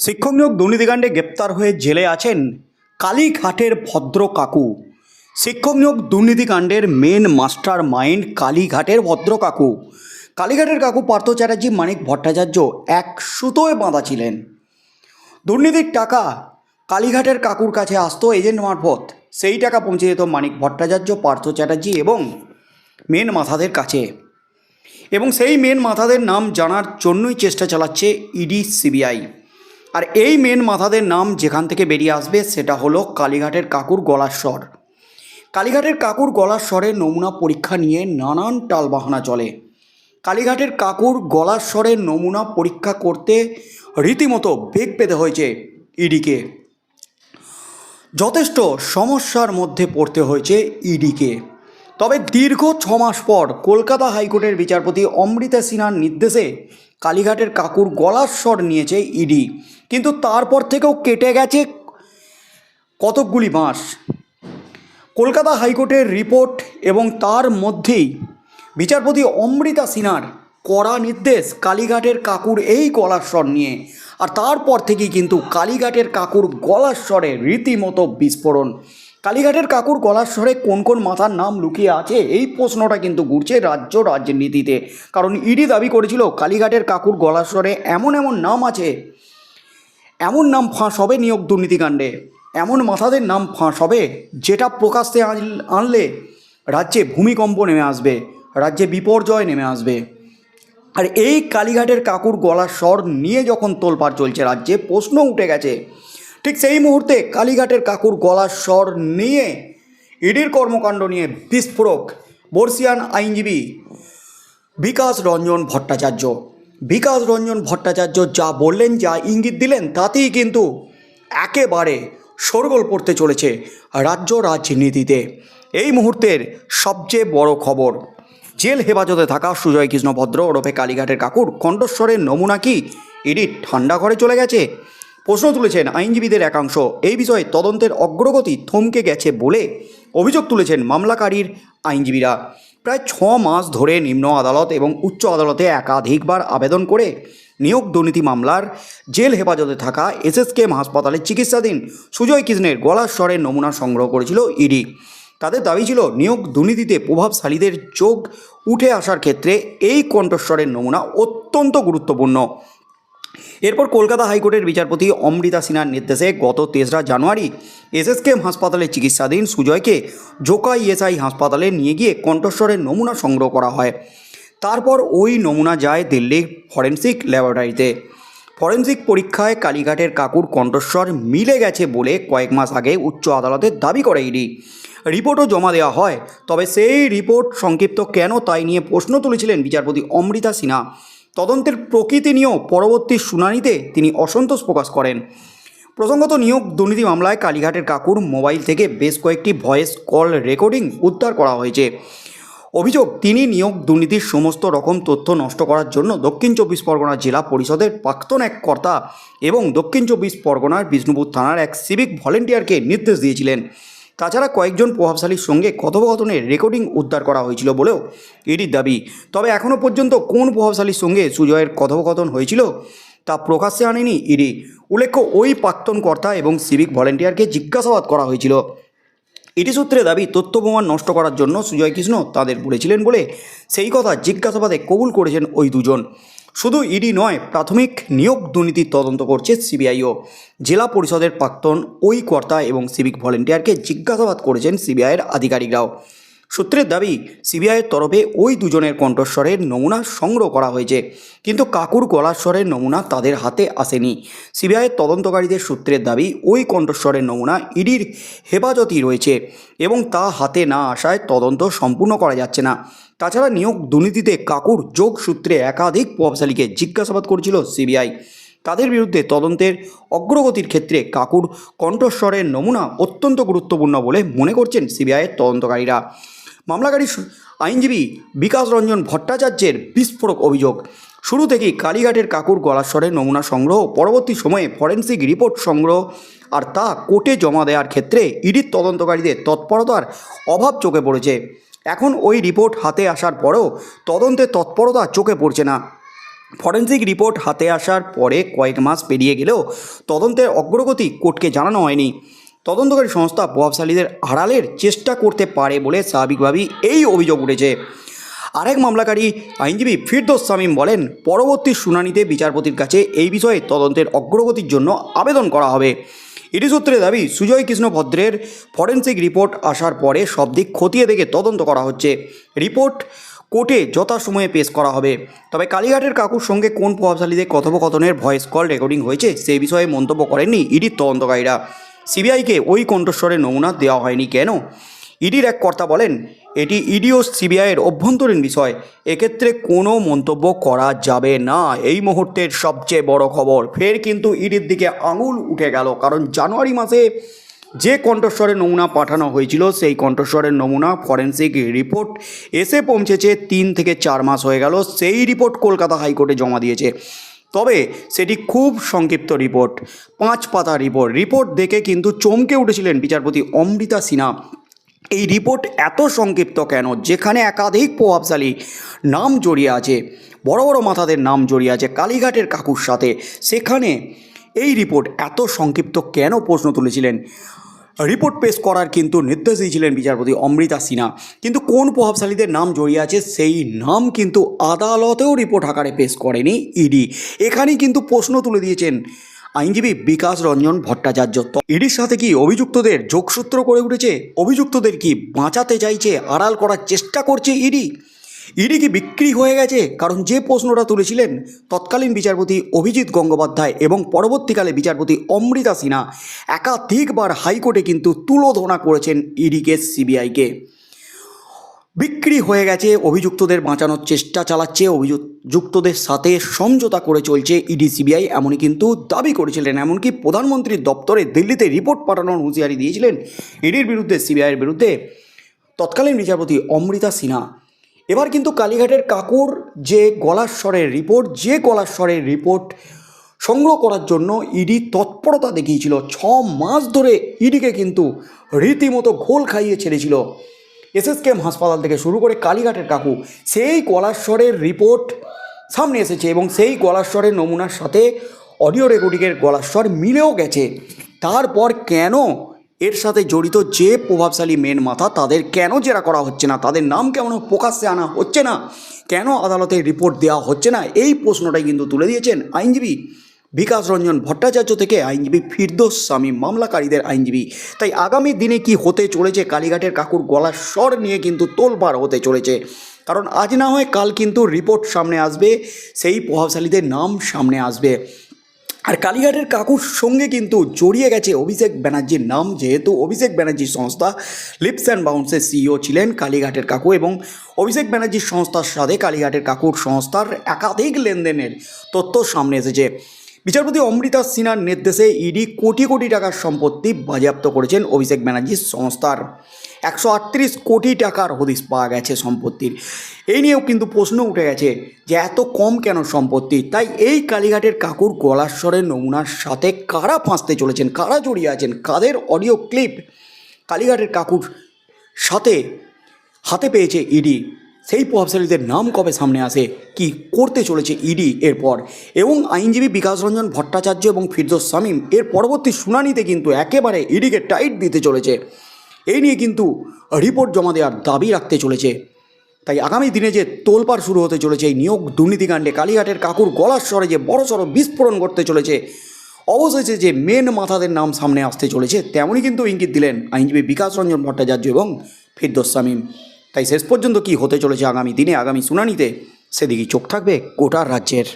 শিক্ষক নিয়োগ দুর্নীতিকাণ্ডে গ্রেপ্তার হয়ে জেলে আছেন কালীঘাটের ভদ্র কাকু। শিক্ষক নিয়োগ দুর্নীতিকাণ্ডের মেন মাস্টার মাইন্ড কালীঘাটের ভদ্র কাকু। কালীঘাটের কাকু পার্থ চ্যাটার্জি, মানিক ভট্টাচার্য এক সুতোয় বাঁধা ছিলেন। দুর্নীতির টাকা কালীঘাটের কাকুর কাছে আসতো এজেন্ট মারফত। সেই টাকা পৌঁছে যেত মানিক ভট্টাচার্য, পার্থ চ্যাটার্জি এবং মেন মাথাদের কাছে। এবং সেই মেন মাথাদের নাম জানার জন্যই চেষ্টা চালাচ্ছে ইডি, সিবিআই। আর এই মেন মাথাদের নাম যেখান থেকে বেরিয়ে আসবে সেটা হলো কালীঘাটের কাকুর গলার স্বর। কালীঘাটের কাকুর গলার স্বরের নমুনা পরীক্ষা নিয়ে নানান টালবাহানা চলে। কালীঘাটের কাকুর গলার স্বরের নমুনা পরীক্ষা করতে রীতিমতো বেগ পেতে হয়েছে ইডিকে। যথেষ্ট সমস্যার মধ্যে পড়তে হয়েছে ইডিকে। তবে দীর্ঘ ছ মাস পর কলকাতা হাইকোর্টের বিচারপতি অমৃতা সিনহার নির্দেশে কালীঘাটের কাকুর গলার স্বর নিয়েছে ইডি। কিন্তু তারপর থেকেও কেটে গেছে কতকগুলি মাস কলকাতা হাইকোর্টের রিপোর্ট এবং তার মধ্যেই বিচারপতি অমৃতা সিনহার কড়া নির্দেশ কালীঘাটের কাকুর এই গলার স্বর নিয়ে। আর তারপর থেকেই কিন্তু কালীঘাটের কাকুর গলার স্বরে রীতিমতো বিস্ফোরণ। কালীঘাটের কাকুর গলার স্বরে কোন কোন মাথার নাম লুকিয়ে আছে? এই প্রশ্নটা কিন্তু ঘুরছে রাজ্য রাজনীতিতে। কারণ ইডি দাবি করেছিল কালীঘাটের কাকুর গলার স্বরে এমন এমন নাম আছে, এমন নাম ফাঁস হবে নিয়োগ দুর্নীতিকাণ্ডে, এমন মাথাদের নাম ফাঁস হবে যেটা প্রকাশ্যে আন- আনলে রাজ্যে ভূমিকম্প নেমে আসবে, রাজ্যে বিপর্যয় নেমে আসবে। আর এই কালীঘাটের কাকুর গলার স্বর নিয়ে যখন তোলপাড় চলছে রাজ্যে, প্রশ্ন উঠে গেছে ঠিক সেই মুহূর্তে কালীঘাটের কাকুর গলার স্বর নিয়ে ইডির কর্মকাণ্ড নিয়ে বিস্ফোরক, বর্ষিয়ান আইনজীবী বিকাশ রঞ্জন ভট্টাচার্য। বিকাশ রঞ্জন ভট্টাচার্য যা বললেন, যা ইঙ্গিত দিলেন, তাতেই কিন্তু একেবারে শোরগোল পড়তে চলেছে রাজ্য রাজনীতিতে। এই মুহূর্তের সবচেয়ে বড় খবর, জেল হেফাজতে থাকা সুজয় কৃষ্ণ ভদ্র ওরফে কালীঘাটের কাকুর কণ্ঠস্বরের নমুনা কি? এটি ঠান্ডা ঘরে চলে গেছে। প্রশ্ন তুলেছেন আইনজীবীদের একাংশ। এই বিষয়ে তদন্তের অগ্রগতি থমকে গেছে বলে অভিযোগ তুলেছেন মামলাকারীর আইনজীবীরা। প্রায় ছ মাস ধরে নিম্ন আদালত এবং উচ্চ আদালতে একাধিকবার আবেদন করে নিয়োগ দুর্নীতি মামলার জেল হেফাজতে থাকা এসএসকেএম হাসপাতালে চিকিৎসাধীন সুজয় কৃষ্ণের গলার স্বরের নমুনা সংগ্রহ করেছিল ইডি। তাদের দাবি ছিল, নিয়োগ দুর্নীতিতে প্রভাবশালীদের চোখ উঠে আসার ক্ষেত্রে এই কণ্ঠস্বরের নমুনা অত্যন্ত গুরুত্বপূর্ণ। এরপর কলকাতা হাইকোর্টের বিচারপতি অমৃতা সিনহার নির্দেশে গত তেসরা জানুয়ারি এসএসকেএম হাসপাতালে চিকিৎসাধীন সুজয়কে জোকা ইএসআই হাসপাতালে নিয়ে গিয়ে কণ্ঠস্বরের নমুনা সংগ্রহ করা হয়। তারপর ওই নমুনা যায় দিল্লির ফরেন্সিক ল্যাবরেটরিতে। ফরেন্সিক পরীক্ষায় কালীঘাটের কাকুর কণ্ঠস্বর মিলে গেছে বলে কয়েক মাস আগে উচ্চ আদালতে দাবি করে ইডি। রিপোর্টও জমা দেওয়া হয়, তবে সেই রিপোর্ট সংক্ষিপ্ত কেন তাই নিয়ে প্রশ্ন তুলেছিলেন বিচারপতি অমৃতা সিনহা। তদন্তের প্রকৃতি নিয়েও পরবর্তী শুনানিতে তিনি অসন্তোষ প্রকাশ করেন। প্রসঙ্গত নিয়োগ দুর্নীতি মামলায় কালীঘাটের কাকুর মোবাইল থেকে বেশ কয়েকটি ভয়েস কল রেকর্ডিং উদ্ধার করা হয়েছে। অভিযোগ, তিনি নিয়োগ দুর্নীতির সমস্ত রকম তথ্য নষ্ট করার জন্য দক্ষিণ চব্বিশ পরগনা জেলা পরিষদের প্রাক্তন এক কর্তা এবং দক্ষিণ চব্বিশ পরগনার বিষ্ণুপুর থানার এক সিভিক ভলেন্টিয়ারকে নির্দেশ দিয়েছিলেন। তাছাড়া কয়েকজন প্রভাবশালীর সঙ্গে কথোপকথনের রেকর্ডিং উদ্ধার করা হয়েছিল বলেও ইডির দাবি। তবে এখনও পর্যন্ত কোন প্রভাবশালীর সঙ্গে সুজয়ের কথোপকথন হয়েছিল তা প্রকাশ্যে আনেনি ইডি। উল্লেখ্য, ওই প্রাক্তন কর্তা এবং সিভিক ভলেন্টিয়ারকে জিজ্ঞাসাবাদ করা হয়েছিল। ইডি সূত্রে দাবি, তথ্য প্রমাণ নষ্ট করার জন্য সুজয় কৃষ্ণ তাদের বলেছিলেন বলে সেই কথা জিজ্ঞাসাবাদে কবুল করেছেন ওই দুজন। শুধু ইডি নয়, প্রাথমিক নিয়োগ দুর্নীতির তদন্ত করছে সিবিআইও। জেলা পরিষদের প্রাক্তন ওই কর্তা এবং সিভিক ভলেন্টিয়ারকে জিজ্ঞাসাবাদ করেছেন সিবিআইয়ের আধিকারিকরাও। সূত্রের দাবি, সিবিআইয়ের তরফে ওই দুজনের কণ্ঠস্বরের নমুনা সংগ্রহ করা হয়েছে। কিন্তু কাকুর গলার স্বরের নমুনা তাদের হাতে আসেনি। সিবিআইয়ের তদন্তকারীদের সূত্রের দাবি, ওই কণ্ঠস্বরের নমুনা ইডির হেফাজতই রয়েছে এবং তা হাতে না আসায় তদন্ত সম্পূর্ণ করা যাচ্ছে না। তাছাড়া নিয়োগ দুর্নীতিতে কাকুর যোগ সূত্রে একাধিক প্রভাবশালীকে জিজ্ঞাসাবাদ করছিল সিবিআই। তাদের বিরুদ্ধে তদন্তের অগ্রগতির ক্ষেত্রে কাকুর কণ্ঠস্বরের নমুনা অত্যন্ত গুরুত্বপূর্ণ বলে মনে করছেন সিবিআইয়ের তদন্তকারীরা। মামলাকারী আইনজীবী বিকাশ রঞ্জন ভট্টাচার্যের বিস্ফোরক অভিযোগ। শুরু থেকেই কালীঘাটের কাকুর গলাস্বরের নমুনা সংগ্রহ, পরবর্তী সময়ে ফরেন্সিক রিপোর্ট সংগ্রহ, আর তা কোর্টে জমা দেওয়ার ক্ষেত্রে ইডির তদন্তকারীদের তৎপরতার অভাব চোখে পড়েছে। এখন ওই রিপোর্ট হাতে আসার পরেও তদন্তের তৎপরতা চোখে পড়ছে না। ফরেন্সিক রিপোর্ট হাতে আসার পরে কয়েক মাস পেরিয়ে গেলেও তদন্তের অগ্রগতি কোর্টকে জানানো হয়নি। তদন্তকারী সংস্থা প্রভাবশালীদের আড়ালের চেষ্টা করতে পারে বলে স্বাভাবিকভাবেই এই অভিযোগ উঠেছে। আরেক মামলাকারী আইনজীবী ফিরদোস সামিম বলেন, পরবর্তী শুনানিতে বিচারপতির কাছে এই বিষয়ে তদন্তের অগ্রগতির জন্য আবেদন করা হবে। ইডি সূত্রে দাবি, সুজয় কৃষ্ণ ভদ্রের ফরেন্সিক রিপোর্ট আসার পরে সব দিক খতিয়ে দেখে তদন্ত করা হচ্ছে। রিপোর্ট কোর্টে যথাসময়ে পেশ করা হবে। তবে কালীঘাটের কাকুর সঙ্গে কোন প্রভাবশালীদের কথোপকথনের ভয়েস কল রেকর্ডিং হয়েছে সেই বিষয়ে মন্তব্য করেননি ইডির তদন্তকারীরা। সিবিআইকে ওই কণ্ঠস্বরের নমুনা দেওয়া হয়নি কেন? ইডির এক কর্তা বলেন, এটি ইডি ও সিবিআইয়ের অভ্যন্তরীণ বিষয়। এক্ষেত্রে কোনো মন্তব্য করা যাবে না। এই মুহূর্তের সবচেয়ে বড় খবর। ফের কিন্তু ইডির দিকে আঙুল উঠে গেল, কারণ জানুয়ারি মাসে যে কণ্ঠস্বরের নমুনা পাঠানো হয়েছিল, সেই কণ্ঠস্বরের নমুনা ফরেন্সিক রিপোর্ট এসে পৌঁছেছে তিন থেকে চার মাস হয়ে গেল। সেই রিপোর্ট কলকাতা হাইকোর্টে জমা দিয়েছে। তবে সেটি খুব সংক্ষিপ্ত রিপোর্ট, পাঁচ পাতা রিপোর্ট। রিপোর্ট দেখে কিন্তু চমকে উঠেছিলেন বিচারপতি অমৃতা সিনহা। এই রিপোর্ট এত সংক্ষিপ্ত কেন? যেখানে একাধিক প্রভাবশালী নাম জড়িয়ে আছে, বড় বড় মাথাদের নাম জড়িয়ে আছে, কালীঘাটের কাকুর সাথে। সেখানে এই রিপোর্ট এত সংক্ষিপ্ত কেন প্রশ্ন তুলেছিলেন? রিপোর্ট পেশ করার কিন্তু নির্দেশ দিয়েছিলেন বিচারপতি অমৃতা সিনহা। কিন্তু কোন প্রভাবশালীদের নাম জড়িয়ে আছে সেই নাম কিন্তু আদালতেও রিপোর্ট আকারে পেশ করেনি ইডি এখানেই কিন্তু প্রশ্ন তুলে দিয়েছেন আইনজীবী বিকাশ রঞ্জন ভট্টাচার্য। ইডির সাথে কি অভিযুক্তদের যোগসূত্র করে উঠেছে? অভিযুক্তদের কি বাঁচাতে চাইছে, আড়াল করার চেষ্টা করছে ইডি ইডি কি বিক্রি হয়ে গেছে, কারণ যে প্রশ্নটা তুলেছিলেন তৎকালীন বিচারপতি অভিজিৎ গঙ্গোপাধ্যায় এবং পরবর্তীকালে বিচারপতি অমৃতা সিনহা, একাধিকবার হাইকোর্টে কিন্তু তুলোধনা করেছেন ইডিকে, সিবিআইকে। বিক্রি হয়ে গেছে, অভিযুক্তদের বাঁচানোর চেষ্টা চালাচ্ছে, অভিযুক্তদের সাথে সমঝোতা করে চলছে ইডি, সিবিআই, এমনই কিন্তু দাবি করেছিলেন। এমনকি প্রধানমন্ত্রীর দপ্তরে দিল্লিতে রিপোর্ট পাঠানোর হুঁশিয়ারি দিয়েছিলেন ইডির বিরুদ্ধে, সিবিআইয়ের বিরুদ্ধে। তৎকালীন বিচারপতি অমৃতা সিনহা এবার কিন্তু কালীঘাটের কাকুর যে গলার স্বরের রিপোর্ট, যে গলার স্বরের রিপোর্ট সংগ্রহ করার জন্য ইডি তৎপরতা দেখিয়েছিল। ছ মাস ধরে ইডিকে কিন্তু রীতিমতো ঘোল খাইয়ে ছেড়েছিল। এসএসকেএম হাসপাতাল থেকে শুরু করে কালীঘাটের কাকু, সেই গলাস্বরের রিপোর্ট সামনে এসেছে এবং সেই গলাস্বরের নমুনার সাথে অডিও রেকর্ডিংয়ের গলাস্বর মিলেও গেছে। তারপর কেন এর সাথে জড়িত যে প্রভাবশালী মেন মাথা, তাদের কেন জেরা করা হচ্ছে না? তাদের নাম কেমন প্রকাশ্যে আনা হচ্ছে না? কেন আদালতে রিপোর্ট দেওয়া হচ্ছে না? এই প্রশ্নটাই কিন্তু তুলে দিয়েছেন আইনজীবী বিকাশ রঞ্জন ভট্টাচার্য থেকে আইনজীবী ফিরদোস স্বামী, মামলাকারীদের আইনজীবী। তাই আগামী দিনে কি হতে চলেছে? কালীঘাটের কাকুর গলার স্বর নিয়ে কিন্তু তোলপাড় হতে চলেছে। কারণ আজ না হয় কাল কিন্তু রিপোর্ট সামনে আসবে, সেই প্রভাবশালীদের নাম সামনে আসবে। আর কালীঘাটের কাকুর সঙ্গে কিন্তু জড়িয়ে গেছে অভিষেক ব্যানার্জির নাম, যেহেতু অভিষেক ব্যানার্জির সংস্থা লিপস অ্যান্ড বাউন্সের সিইও ছিলেন কালীঘাটের কাকু এবং অভিষেক ব্যানার্জির সংস্থার সাথে কালীঘাটের কাকুর সংস্থার একাধিক লেনদেনের তথ্য সামনে এসেছে। বিচারপতি অমৃতা সিনহার নির্দেশে ইডি কোটি কোটি টাকার সম্পত্তি বাজেয়াপ্ত করেছেন অভিষেক ব্যানার্জির সংস্থার। একশো আটত্রিশ কোটি টাকার হদিস পাওয়া গেছে সম্পত্তির। এই নিয়েও কিন্তু প্রশ্ন উঠে গেছে যে এত কম কেন সম্পত্তি? তাই এই কালীঘাটের কাকুর গলাস্বরের নমুনার সাথে কারা ফাঁসতে চলেছেন? কারা জড়িয়ে আছেন? কাদের অডিও ক্লিপ? কালীঘাটের কাকুর সাথে হাতে পেয়েছে ইডি। সেই প্রভাবশালীদের নাম কবে সামনে আসে? কি করতে চলেছে ইডি এরপর? এবং আইনজীবী বিকাশ রঞ্জন ভট্টাচার্য এবং ফিরদোস শামীম এর পরবর্তী শুনানিতে কিন্তু একেবারে ইডিকে টাইট দিতে চলেছে। এই নিয়ে কিন্তু রিপোর্ট জমা দেওয়ার দাবি রাখতে চলেছে। তাই আগামী দিনে যে তোলপাড় শুরু হতে চলেছে, এই নিয়োগ দুর্নীতিকাণ্ডে কালীঘাটের কাকুর গলার স্বরে যে বড়সড় বিস্ফোরণ করতে চলেছে, অবশেষে যে মেন মাথাদের নাম সামনে আসতে চলেছে, তেমনই কিন্তু ইঙ্গিত দিলেন আইনজীবী বিকাশ রঞ্জন ভট্টাচার্য এবং ফিরদোস শামীম। তাই শেষ পর্যন্ত কি হতে চলেছে আগামী দিনে, আগামী শুনানিতে সেদিকে চোখ থাকবে গোটা রাজ্যের।